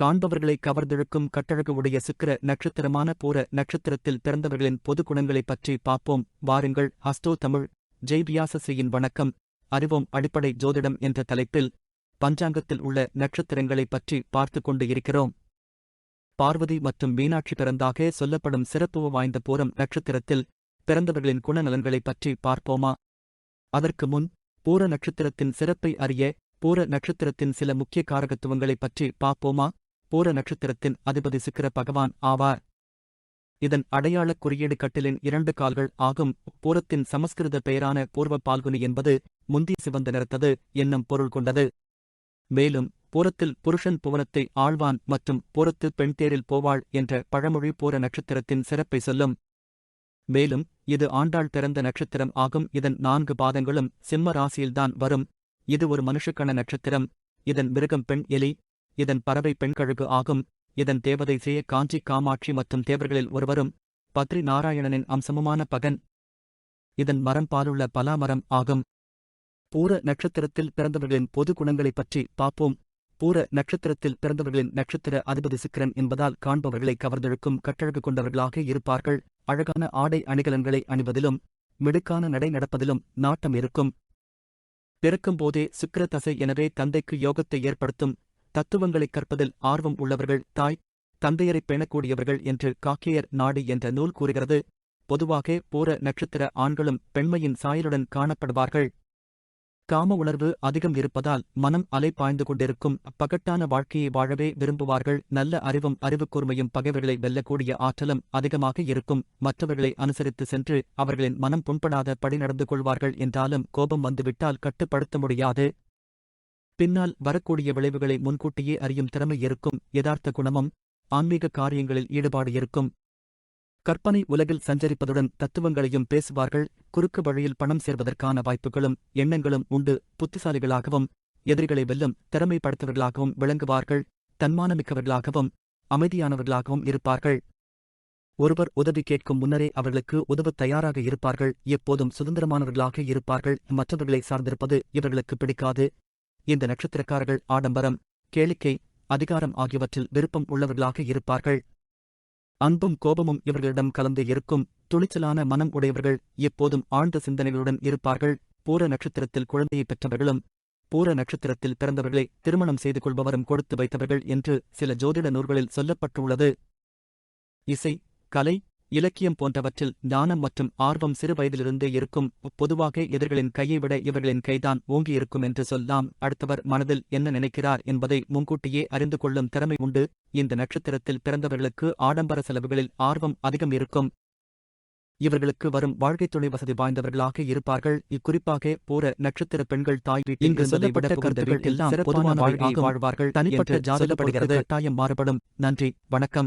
காண்பவர்களை கவர்ந்திழுக்கும் கட்டழகு உடைய சுக்கிர நட்சத்திரமான பூர நட்சத்திரத்தில் பிறந்தவர்களின் பொது குணங்களைப் பற்றி பார்ப்போம். வாருங்கள். ஹஸ்தோ தமிழ். ஜெய்பியாசசியின் வணக்கம். அறிவோம் அடிப்படை ஜோதிடம் என்ற தலைப்பில் பஞ்சாங்கத்தில் உள்ள நட்சத்திரங்களைப் பற்றி பார்த்து கொண்டு இருக்கிறோம். பார்வதி மற்றும் மீனாட்சி பிறந்தாக சொல்லப்படும் சிறப்பு வாய்ந்த பூரம் நட்சத்திரத்தில் பிறந்தவர்களின் குணநலன்களைப் பற்றி பார்ப்போமா? அதற்கு முன் பூர நட்சத்திரத்தின் சிறப்பை அறிய பூர நட்சத்திரத்தின் சில முக்கிய காரகத்துவங்களைப் பற்றி பார்ப்போமா? பூர நட்சத்திரத்தின் அதிபதி சுக்கிர பகவான் ஆவார். இதன் அடையாளக் குறியீடு கட்டிலின் இரண்டு கால்கள் ஆகும். பூரத்தின் சமஸ்கிருத பெயரான பூர்வ பால்குனி என்பது முந்தி சிவந்த நிறத்தது என்னும் பொருள் கொண்டது. மேலும் பூரத்தில் புருஷன் புவனத்தை ஆழ்வான் மற்றும் பூரத்து பெண் தேரில் போவாள் என்ற பழமொழி பூர நட்சத்திரத்தின் சிறப்பை சொல்லும். மேலும் இது ஆண்டாள் பிறந்த நட்சத்திரம் ஆகும். இதன் நான்கு பாதங்களும் சிம்ம ராசியில்தான் வரும். இது ஒரு மனுஷக்கண நட்சத்திரம். இதன் மிருகம் பெண் எலி இதன் பறவை பெண்கழுகு ஆகும் இதன் தேவதை செய்ய காஞ்சி காமாட்சி மற்றும் தேவர்களில் ஒருவரும் பத்ரி நாராயணனின் அம்சமுமான பகன். இதன் மரம் பாலுள்ள பலாமரம் ஆகும். பூர நட்சத்திரத்தில் பிறந்தவர்களின் பொது குணங்களைப் பற்றி பார்ப்போம். பூர நட்சத்திரத்தில் பிறந்தவர்களின் நட்சத்திர அதிபதி சிக்கரன் என்பதால் காண்பவர்களை கவர்ந்தெழுக்கும் கட்டழகு கொண்டவர்களாக இருப்பார்கள். அழகான ஆடை அணிகலன்களை அணிவதிலும் மிடுக்கான நடை நடப்பதிலும் நாட்டம் இருக்கும். பிறக்கும்போதே சுக்கிர தசை எனவே தந்தைக்கு யோகத்தை ஏற்படுத்தும். தத்துவங்களைக் கற்பதில் ஆர்வம் உள்ளவர்கள் தாய் தந்தையரைப் பேணக்கூடியவர்கள் என்று காக்கேயர் நாடு என்ற நூல் கூறுகிறது. பொதுவாக பூர நட்சத்திர ஆண்களும் பெண்மையின் சாயலுடன் காணப்படுவார்கள். காம உணர்வு அதிகம் இருப்பதால் மனம் அலை பாய்ந்து கொண்டிருக்கும் பகட்டான வாழ்க்கையை வாழவே விரும்புவார்கள். நல்ல அறிவும் அறிவுக்கூர்மையும் பகைவர்களை வெல்லக்கூடிய ஆற்றலும் அதிகமாக இருக்கும். மற்றவர்களை அனுசரித்து சென்று அவர்களின் மனம் புண்படாத படி நடந்து கொள்வார்கள் என்றாலும் கோபம் வந்துவிட்டால் கட்டுப்படுத்த முடியாது. பின்னால் வரக்கூடிய விளைவுகளை முன்கூட்டியே அறியும் திறமை இருக்கும் யதார்த்த குணமும் ஆன்மீக காரியங்களில் ஈடுபாடு இருக்கும். கற்பனை உலகில் சஞ்சரிப்பதுடன் தத்துவங்களையும் பேசுவார்கள் குறுக்கு வழியில் பணம் சேர்வதற்கான வாய்ப்புகளும் எண்ணங்களும் உண்டு. புத்திசாலிகளாகவும் எதிரிகளை வெல்லும் திறமை படைத்தவர்களாகவும் விளங்குவார்கள் தன்மானமிக்கவர்களாகவும் அமைதியானவர்களாகவும் இருப்பார்கள். ஒருவர் உதவி கேட்கும் முன்னரே அவர்களுக்கு உதவத் தயாராக இருப்பார்கள். எப்போதும் சுதந்திரமானவர்களாக இருப்பார்கள். மற்றவர்களை சார்ந்திருப்பது இவர்களுக்கு பிடிக்காது. இந்த நட்சத்திரக்காரர்கள் ஆடம்பரம் கேளிக்கை அதிகாரம் ஆகியவற்றில் விருப்பம் உள்ளவர்களாக இருப்பார்கள். அன்பும் கோபமும் இவர்களிடம் கலந்து இருக்கும் துணிச்சலான மனம் உடையவர்கள் எப்போதும் ஆழ்ந்த சிந்தனைகளுடன் இருப்பார்கள். பூர நட்சத்திரத்தில் குழந்தையை பெற்றவர்களும் பூர நட்சத்திரத்தில் பிறந்தவர்களை திருமணம் செய்து கொள்பவரும் கொடுத்து வைத்தவர்கள் என்று சில ஜோதிட நூல்களில் சொல்லப்பட்டுள்ளது. இசை கலை இலக்கியம் போன்றவற்றில் ஞானம் மற்றும் ஆர்வம் சிறு வயதிலிருந்தே இருக்கும் பொதுவாக எதிர்களின் கையை விட இவர்களின் கைதான் ஓங்கியிருக்கும் என்று சொல்லலாம் அடுத்தவர் மனதில் என்ன நினைக்கிறார் என்பதை முன்கூட்டியே அறிந்து கொள்ளும் திறமை உண்டு. இந்த நட்சத்திரத்தில் பிறந்தவர்களுக்கு ஆடம்பர செலவுகளில் ஆர்வம் அதிகம் இருக்கும். இவர்களுக்கு வரும் வாழ்க்கைத் துணை வசதி வாய்ந்தவர்களாக இருப்பார்கள். இக்குறிப்பாக பூர நட்சத்திர பெண்கள் தாய் வீட்டில் சொல்லப்பட்ட கருத்துக்கள் எல்லாம் பொதுவான வாழ்க்கையை வாழ்வார்கள். தனிப்பட்ட ஜாதகப்படுகிறது கட்டாயம் மாறுபடும். நன்றி. வணக்கம்.